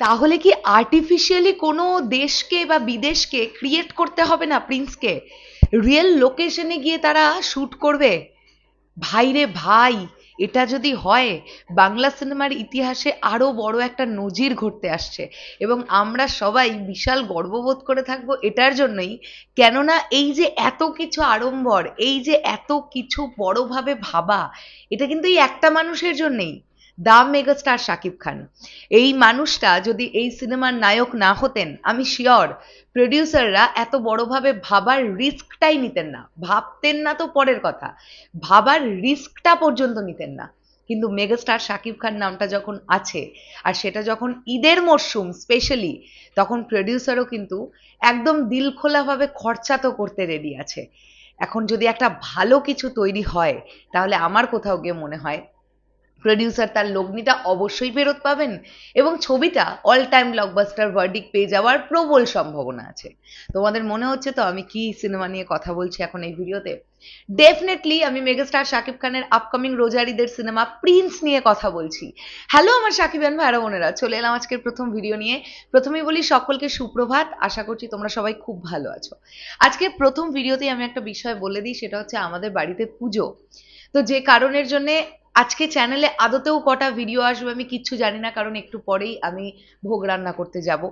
তাহলে কি আর্টিফিশিয়ালি কোনো দেশকে বা বিদেশকে ক্রিয়েট করতে হবে না প্রিন্সকে রিয়েল লোকেশনে গিয়ে তারা শ্যুট করবে? ভাই রে ভাই, এটা যদি হয়, বাংলা সিনেমার ইতিহাসে আরও বড় একটা নজির ঘটতে আসছে। এবং আমরা সবাই বিশাল গর্ববোধ করে থাকব এটার জন্যই। কেননা এই যে এত কিছু আড়ম্বর, এই যে এত কিছু বড়ভাবে ভাবা, এটা কিন্তু এই একটা মানুষের জন্যেই। দ্য মেগাস্টার শাকিব খান এই মানুষটা যদি এই সিনেমার নায়ক না হতেন, আমি শিওর প্রডিউসাররা এত বড়ভাবে ভাবার রিস্কটাই নিতেন না। ভাবতেন না তো পরের কথা। ভাবার রিস্কটা পর্যন্ত নিতেন না। কিন্তু মেগাস্টার শাকিব খান নামটা যখন আছে, আর সেটা যখন ঈদের মরশুম স্পেশালি তখন প্রডিউসারও কিন্তু একদম দিল খোলাভাবে খরচা তো করতে রেডি আছে। এখন যদি একটা ভালো কিছু তৈরি হয়, তাহলে আমার কোথাও গিয়ে মনে হয় প্রডিউসার তার লগ্নিটা অবশ্যই ফেরত পাবেন এবং ছবিটা অল টাইম ব্লকবাস্টার ভার্ডিক পেয়ে যাওয়ার প্রবল সম্ভাবনা আছে। তোমাদের মনে হচ্ছে তো আমি কি সিনেমা নিয়ে কথা বলছি এখন এই ভিডিওতে? ডেফিনেটলি আমি মেগাস্টার শাকিব খানের আপকামিং রোজারিদের সিনেমা প্রিন্স নিয়ে কথা বলছি। হ্যালো আমার সাকিবান ভাইরা বোনেরা, চলে এলাম আজকের প্রথম ভিডিও নিয়ে। প্রথমেই বলি, সকলকে সুপ্রভাত। আশা করছি তোমরা সবাই খুব ভালো আছো। আজকে প্রথম ভিডিওতেই আমি একটা বিষয় বলে দিই, সেটা হচ্ছে আমাদের বাড়িতে পুজো। তো যে কারণের জন্যে আজকে চ্যানেলে আদতেও কটা ভিডিও আসবে আমি কিচ্ছু জানি না, কারণ একটু পরেই আমি ভোগ রান্না করতে যাব।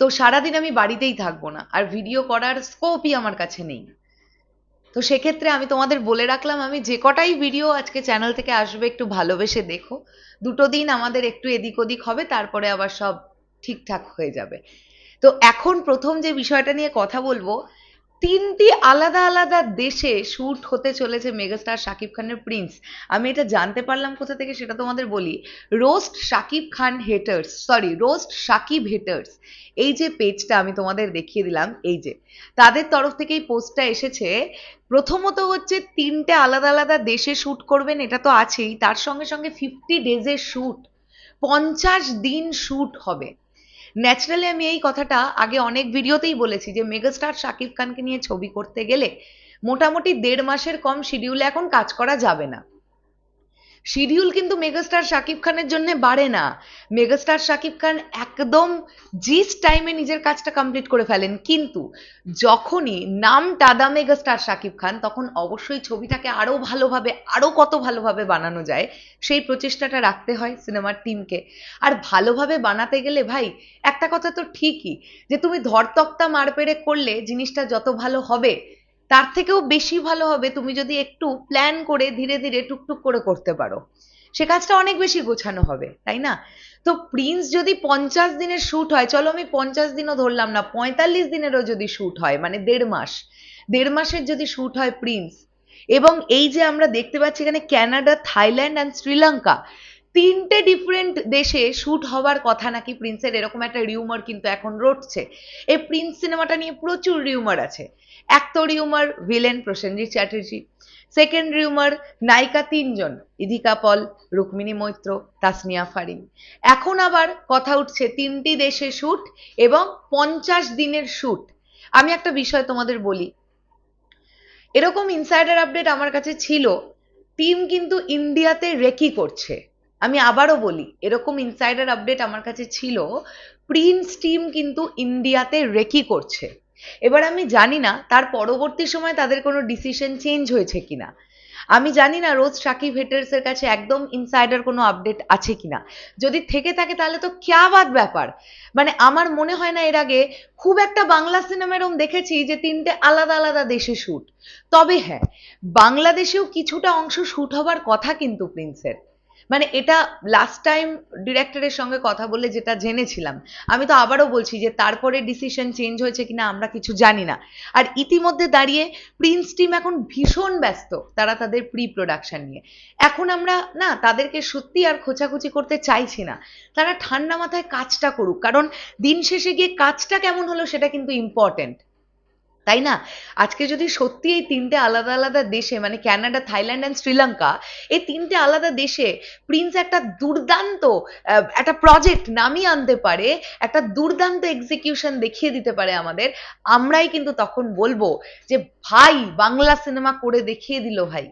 তো সারাদিন আমি বাড়িতেই থাকব না, আর ভিডিও করার স্কোপই আমার কাছে নেই। তো সেক্ষেত্রে আমি তোমাদের বলে রাখলাম, আমি যে কটাই ভিডিও আজকে চ্যানেল থেকে আসবে একটু ভালোবেসে দেখো। দুটো দিন আমাদের একটু এদিক ওদিক হবে, তারপরে আবার সব ঠিকঠাক হয়ে যাবে। তো এখন প্রথম যে বিষয়টা নিয়ে কথা বলব তিনটি আলাদা আলাদা দেশে শ্যুট হতে চলেছে মেগাস্টার শাকিব খানের প্রিন্স। আমি এটা জানতে পারলাম কোথা থেকে সেটা তোমাদের বলি। Roast Shakib Khan haters sorry roast Shakib haters এই যে পেজটা আমি তোমাদের দেখিয়ে দিলাম, এই যে। তাদের তরফ থেকে এই পোস্টটা এসেছে, প্রথমত হচ্ছে তিনটে আলাদা আলাদা দেশে শ্যুট করবেন, এটা তো আছেই। তার সঙ্গে সঙ্গে ফিফটি ডেজের শ্যুট পঞ্চাশ দিন শ্যুট হবে। ন্যাচারালি আমি এই কথাটা আগে অনেক ভিডিওতেই বলেছি যে মেগাস্টার শাকিব খানকে নিয়ে ছবি করতে গেলে মোটামুটি দেড় মাসের কম শিডিউলে এখন কাজ করা যাবে না। শিডিউল কিন্তু মেগাস্টার শাকিব খানের জন্য বাড়ে না। মেগাস্টার শাকিব খান একদম জিস টাইমে নিজের কাজটা কমপ্লিট করে ফেলেন। কিন্তু যখনই নাম টাদা মেগাস্টার শাকিব খান তখন অবশ্যই ছবিটাকে আরও ভালোভাবে, আরও কত ভালোভাবে বানানো যায়, সেই প্রচেষ্টাটা রাখতে হয় সিনেমার টিমকে আর ভালোভাবে বানাতে গেলে ভাই, একটা কথা তো ঠিকই, যে তুমি ধরতক্তা মারপেড়ে করলে জিনিসটা যত ভালো হবে তার থেকেও বেশি ভালো হবে তুমি যদি একটু প্ল্যান করে ধীরে ধীরে টুকটুক করে করতে পারো। সে কাজটা অনেক বেশি গোছানো হবে, তাই না? তো প্রিন্স যদি পঞ্চাশ দিনের শ্যুট হয়, চলো আমি পঞ্চাশ দিনও ধরলাম না, পঁয়তাল্লিশ দিনেরও যদি শ্যুট হয় মানে দেড় মাস, দেড় মাসের যদি শ্যুট হয় প্রিন্স এবং এই যে আমরা দেখতে পাচ্ছি এখানে ক্যানাডা থাইল্যান্ড অ্যান্ড শ্রীলঙ্কা তিনটে ডিফারেন্ট দেশে শ্যুট হওয়ার কথা নাকি প্রিন্সের এরকম একটা রিউমার কিন্তু এখন রটছে। এই প্রিন্স সিনেমাটা নিয়ে প্রচুর রিউমার আছে। এক তো rumour villain Prosenjit Chatterjee second rumour নায়িকা তিনজন, ইধিকা পল, রুক্মিণী মৈত্র, তাসনিয়া ফারিন। এখন আবার কথা উঠছে তিনটি দেশে শ্যুট এবং পঞ্চাশ দিনের শ্যুট আমি একটা বিষয় তোমাদের বলি। এরকম ইনসাইডার আপডেট আমার কাছে ছিল টিম কিন্তু ইন্ডিয়াতে রেকি করছে। আমি আবারও বলি, এরকম ইনসাইডার আপডেট আমার কাছে ছিল প্রিন্স টিম কিন্তু ইন্ডিয়াতে রেকি করছে। এবার আমি জানি না, তার পরবর্তী সময় তাদের কোনো ডিসিশন চেঞ্জ হয়েছে কিনা। আমি জানি না রোজ সাকিব হেটার্স এর কাছে একদম ইনসাইডার কোনো আপডেট আছে কিনা। যদি থেকে থাকে তাহলে তো ক্যাবাদ ব্যাপার। মানে আমার মনে হয় না এর আগে খুব একটা বাংলা সিনেমা এরকম দেখেছি যে তিনটে আলাদা আলাদা দেশে শ্যুট তবে হ্যাঁ বাংলাদেশেও কিছুটা অংশ শ্যুট হবার কথা কিন্তু প্রিন্সের মানে এটা লাস্ট টাইম ডিরেক্টরের সঙ্গে কথা বলে যেটা জেনেছিলাম, আমি তো আবারও বলছি যে তারপরে ডিসিশন চেঞ্জ হয়েছে কিনা আমরা কিছু জানি না। আর ইতিমধ্যে দাঁড়িয়ে প্রিন্স টিম এখন ভীষণ ব্যস্ত, তারা তাদের প্রি প্রোডাকশন নিয়ে। এখন আমরা, না, তাদেরকে সত্যি আর খোঁচাখুচি করতে চাইছি না। তারা ঠান্ডা মাথায় কাজটা করুক, কারণ দিন শেষে গিয়ে কাজটা কেমন হলো সেটা কিন্তু ইম্পর্টেন্ট তাই না? আজকে যদি সত্যি এই তিনটে আলাদা আলাদা দেশে মানে ক্যানাডা থাইল্যান্ড অ্যান্ড শ্রীলঙ্কা, এই তিনটে আলাদা দেশে প্রিন্স একটা দুর্দান্ত একটা প্রজেক্ট নামিয়ে আনতে পারে, একটা দুর্দান্ত এক্সিকিউশন দেখিয়ে দিতে পারে আমাদের, আমরাই কিন্তু তখন বলব যে, ভাই, বাংলা সিনেমা করে দেখিয়ে দিল ভাই,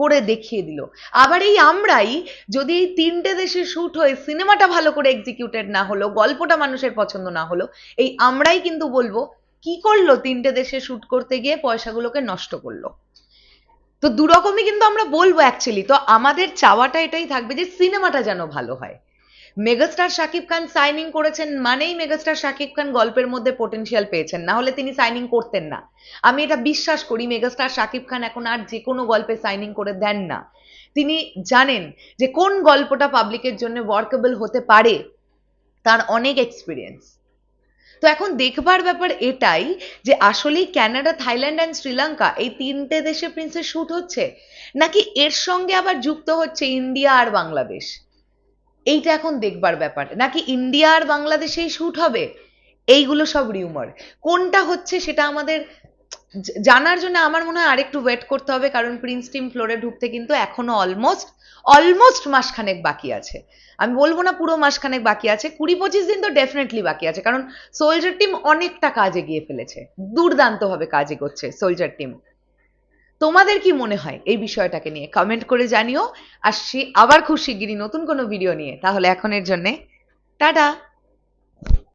করে দেখিয়ে দিল। আবার এই আমরাই যদি এই তিনটে দেশে শুট হয়ে সিনেমাটা ভালো করে এক্সিকিউটেড না হলো, গল্পটা মানুষের পছন্দ না হলো, এই আমরাই কিন্তু বলব কি করল তিনটে দেশে শুট করতে গিয়ে পয়সাগুলোকে নষ্ট করল? তো দুরকমই কিন্তু আমরা বলব অ্যাকচুয়ালি তো আমাদের চাওয়াটা এটাই থাকবে যে সিনেমাটা যেন ভালো হয়। মেগাস্টার শাকিব খান সাইনিং করেছেন মানেই মেগাস্টার শাকিব খান গল্পের মধ্যে পোটেনশিয়াল পেয়েছেন, না হলে তিনি সাইনিং করতেন না। আমি এটা বিশ্বাস করি, মেগাস্টার শাকিব খান এখন আর যে কোনো গল্পে সাইনিং করে দেন না। তিনি জানেন যে কোন গল্পটা পাবলিকের জন্য ওয়ার্কেবল হতে পারে, তার অনেক এক্সপিরিয়েন্স তো এখন দেখবার ব্যাপার এটাই যে আসলেই ক্যানাডা, থাইল্যান্ড অ্যান্ড শ্রীলঙ্কা এই তিনটে দেশে প্রিন্সের শ্যুট হচ্ছে? নাকি এর সঙ্গে আবার যুক্ত হচ্ছে ইন্ডিয়া আর বাংলাদেশ? এইটা এখন দেখবার ব্যাপার। নাকি ইন্ডিয়া আর বাংলাদেশেই শ্যুট হবে? এইগুলো সব রিউমার কোনটা হচ্ছে সেটা আমাদের জানার জন্য আমার মনে হয় আরেকটু ওয়েট করতে হবে, কারণ প্রিন্স টিম ফ্লোরে ঢুকতে কিন্তু এখনও অলমোস্ট অলমোস্ট মাসখানেক বাকি আছে। আমি বলব না পুরো মাসখানেক বাকি আছে কুড়ি পঁচিশ দিন তো ডেফিনেটলি বাকি আছে, কারণ সোলজার টিম অনেকটা কাজে গিয়ে ফেলেছে, দুর্দান্তভাবে কাজে করছে সোলজার টিম তোমাদের কি মনে হয় এই বিষয়টাকে নিয়ে? কমেন্ট করে জানিও। আসছি আবার খুব শিগগিরই নতুন কোনো ভিডিও নিয়ে, তাহলে এখনের জন্যে, টাটা!